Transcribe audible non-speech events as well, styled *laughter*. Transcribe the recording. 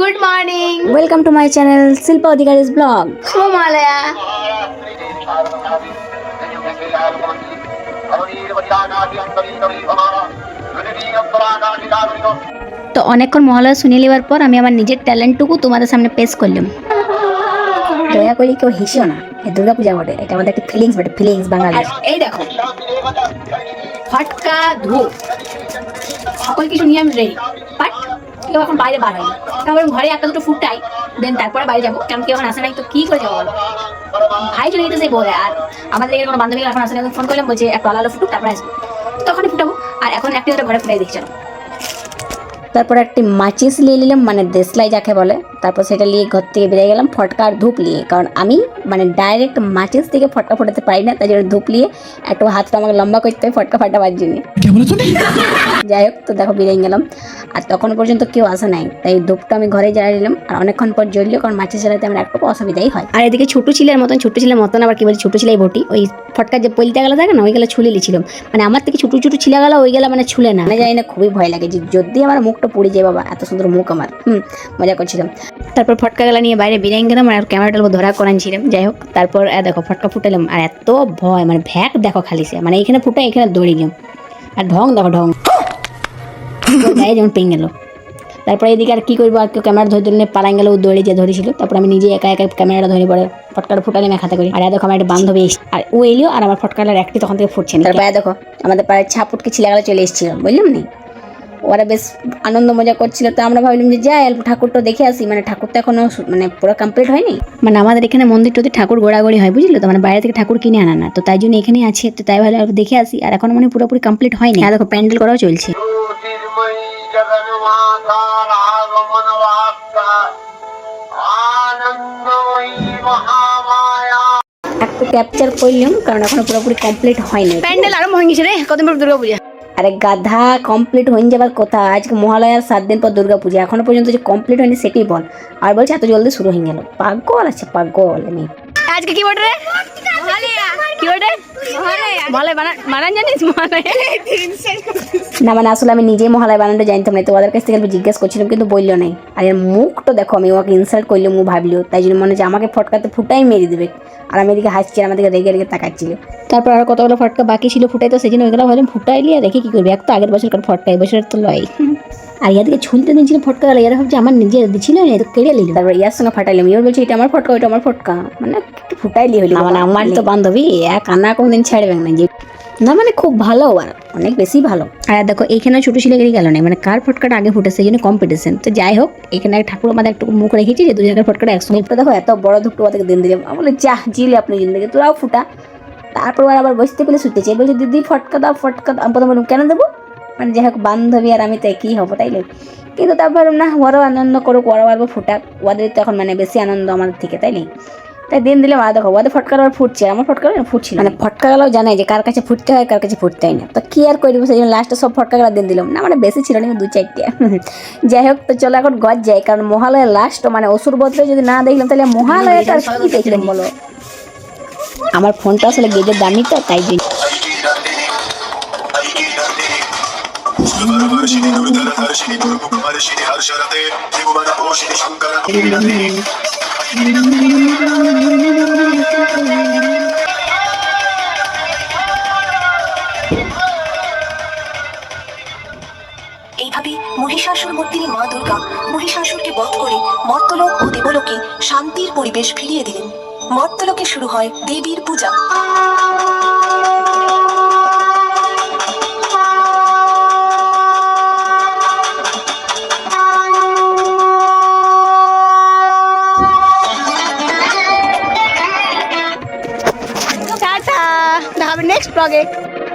Good morning welcome to my channel Shilpa Adhikari's vlog সুমালয়া তো অনেকক্ষণ মহালয়া শুনে নেওয়ার পর আমি আমার নিজের ট্যালেন্টটুকু তোমাদের সামনে পেশ করলাম। দয়া করে কেউ হেসিও না। এই দুর্গাপূজা বটে। এটা আমাদের একটা ফিলিংস বটে ফিলিংস বাঙালি এই দেখো ফটকা ধূপ। সকল কিছু নিয়ে আমি রেডি কেউ এখন বাইরে বার হয়নি তারপরে ঘরে একটা দুটো ফুটাই দেন তারপরে বাইরে যাব। কারণ কেউ এখন আসে নাই, তো কি করে যাব বলো? ভাই চলে যেতে সেই বলে, আর আমাদের এখানে কোনো বান্ধবী এখন আসে না ফোন করলাম, বলছে, একটা আলাদা ফুটুক, তারপরে আসব। তখন ফুটাবো, আর এখন একটা ঘরে ফুটাই দেখছি তারপর একটি মাচিস নিয়ে নিলাম মানে দেশলাই যাকে বলে। তারপর সেটা নিয়ে ঘর থেকে বেরিয়ে গেলাম ফটকা আর ধূপ নিয়ে। কারণ আমি মানে ডাইরেক্ট মাচিস থেকে ফটকা ফোটাতে পারি না তাই জন্য ধূপ নিয়ে একটু হাতটা আমাকে লম্বা করতে হয় ফটকা ফাটাবার জন্য। যাই হোক তো দেখো বেরিয়ে গেলাম। আর তখন পর্যন্ত কেউ আসে নাই তাই ধূপটা আমি ঘরে জ্বালিয়ে নিলাম। আর অনেকক্ষণ পর জ্বললো কারণ মাছিস জ্বালাতে আমার একটু অসুবিধাই হয়। আর এদিকে ছোট ছিলের মতন ছোট ছিলের মতন আবার কি বলে ছোট ছিলাই বটি। ওই ফটকা যে পলিতে গেলা থাকে না ওই গেলা ছুলে লিছিলাম মানে আমার থেকে ছোট ছোট ছিলা গেলা ওই গেলা মানে ছুলে না। মানে জানি না খুবই ভয় লাগে। যে যদি আমার মুখটা পড়ে যায়, বাবা। এত সুন্দর মুখ আমার। হুম, মজা করছিলাম। তারপর ফটকা গেলা নিয়ে বাইরে বেরিয়ে গেলাম আর ক্যামেরাটা ধরা করানছিলাম যাই হোক, তারপর দেখো, ফটকা ফুটালাম। আর এত ভয় মানে ভ্যাক দেখো খালি সে। মানে এখানে ফুটা এখানে দৌড়িলাম আর ঢং দেখো, ঢং। গায়ে যেমন পেয়ে গেল। তারপরে এদিকে আর কি করব? আর কেউ ক্যামেরা ধরে ধরে পালান গেল ও দৌড়ে যে ধরেছিল। তারপর আমি নিজে একা একা ক্যামেরাটা ধরে পরে ফটকাটা ফুটালে আমি খাতা করি। আর দেখো, আমার একটা বান্ধবী এসে আর ও এলিও আর আমার ফটকাটার একটি তখন থেকে ফুটছে না। তারপরে দেখো, আমাদের পাড়ায় ছাপুটকে ছিলাগালা চলে এসেছিল বুঝলাম নি? ওরা বেশ আনন্দ মজা করছিল। তো আমরা ভাবলাম যে যাই অল্প ঠাকুরটা দেখে আসি। মানে ঠাকুর তো এখনও মানে পুরো কমপ্লিট হয়নি। মানে আমাদের এখানে মন্দির টতে ঠাকুর গোড়াগড়ি হয় বুঝলো তো? মানে বাইরে থেকে ঠাকুর কিনে আনা না। তো তাই জন্য এখানে আছে। তো তাই ভালো অল্প দেখে আসি। আর এখন মানে পুরোপুরি কমপ্লিট হয়নি। আর দেখো প্যান্ডেল করাও চলছে। একটু ক্যাপচার করলাম কারণ এখনও পুরোপুরি কমপ্লিট হয়নি। প্যান্ডেল আরম্ভ হয়ে গেছে রে। কত দুর্গা পূজা আরে গাধা কমপ্লিট হয়ে যাবার কথা আজকে মহালয়ার সাত দিন পর দুর্গা পূজা। এখনও পর্যন্ত যে কমপ্লিট হয়নি সেটাই বল। আর বলছে এত জলদি শুরু হয়ে গেল পাগল আছে পাগল আমি। আজকে কি বটে মহালয়া বানান জানিস মহালয়? না মানে আসলে আমি নিজেই মহালয় বানানটা জানতাম না তো ওদের কাছ থেকে একটু জিজ্ঞেস করছিলাম কিন্তু বলল নাই। আর এর মুখটা দেখো আমি ওকে ইনসাল্ট করলে মুখ ভাবলিও তাই জন্য মনে হচ্ছে আমাকে ফটকাতে ফুটাই মেরে দেবে। আর আমি এদিকে হাসছি আর আমাদেরকে রেগে রেগে তাকাচ্ছিল। তারপর আর কতগুলো ফটকা বাকি ছিল ফুটাই তো সেই জন্য ওইগুলো ভাবলাম ফুটাইলি আর দেখি কী করবি। এক তো আগের বছরকার ফটকা এই বছরের তো লয় আর ইয়াদিকে ছুলতে দিয়েছিল ফটকা গেল ইয়ারা ভাবছে আমার নিজের ছিল না তো কেড়ে নিল। তারপর ইয়ার সঙ্গে ফাটাইলাম ইয়ে বলছে এটা আমার ফটকা ওইটা আমার ফটকা। মানে একটু ফুটাইলি হইল মানে আমার তো বান্ধবী এক আনা কোনদিন ছাড়বে না যে না মানে খুব ভালো আর অনেক বেশি ভালো। আর দেখো এইখানে ছোট ছেলেগিরি গেল না মানে কার ফটকাটা আগে ফুটে সেই জন্য কম্পিটিশন তো যাই হোক এখানে ঠাকুর আমাদের একটু মুখ রেখেছি যে দুজনের ফটকাটা একসঙ্গে ফুটে দেখো এত বড় ধুপটা ওদেরকে দিন দিলাম আমি বলে চাহ জিলে আপনি জিন্দগি তোরাও ফুটা। তারপর আবার বসতে পেলে শুতে চাই বলছে দিদি ফটকা দাও ফটকা দাও। আমি প্রথম বললাম কেন দেবো? মানে যাই হোক বান্ধবী আর আমি তো একই হব তাইলে কিন্তু তারপর না ওরাও আনন্দ করুক ওরাও আরও ফুটাক। ওদের তো এখন মানে বেশি আনন্দ আমাদের থেকে তাই তাইলে তাই দিন দিলে আর দেখো ওদের ফটকার আবার ফুটছে আমার ফটকার ফুটছিল। মানে ফটকাগুলো জানাই যে কার কাছে ফুটতে হয় কার কাছে ফুটতে হয় না। তো কি আর করব সেই জন্য লাস্টে সব ফটকাগুলো দিন দিলাম। না মানে বেশি ছিল না দু চারটে। *laughs* যাই হোক তো চলো এখন গজ যাই কারণ মহালয়ের লাস্ট মানে অসুর বদলে যদি না দেখলাম তাহলে মহালয়টা আর কি দেখলাম বলো? আমার ফোনটা আসলে গেজের দামি তো তাই জন্য। এইভাবে মহিষাসুর মূর্তিনি মা দুর্গা মহিষাসুরকে বধ করে মর্তলোক ও দেবলোকে শান্তির পরিবেশ ফিরিয়ে দিলেন। মর্তলোকে শুরু হয় দেবীর পূজা। টাটা দেখা হবে নেক্সট ব্লগে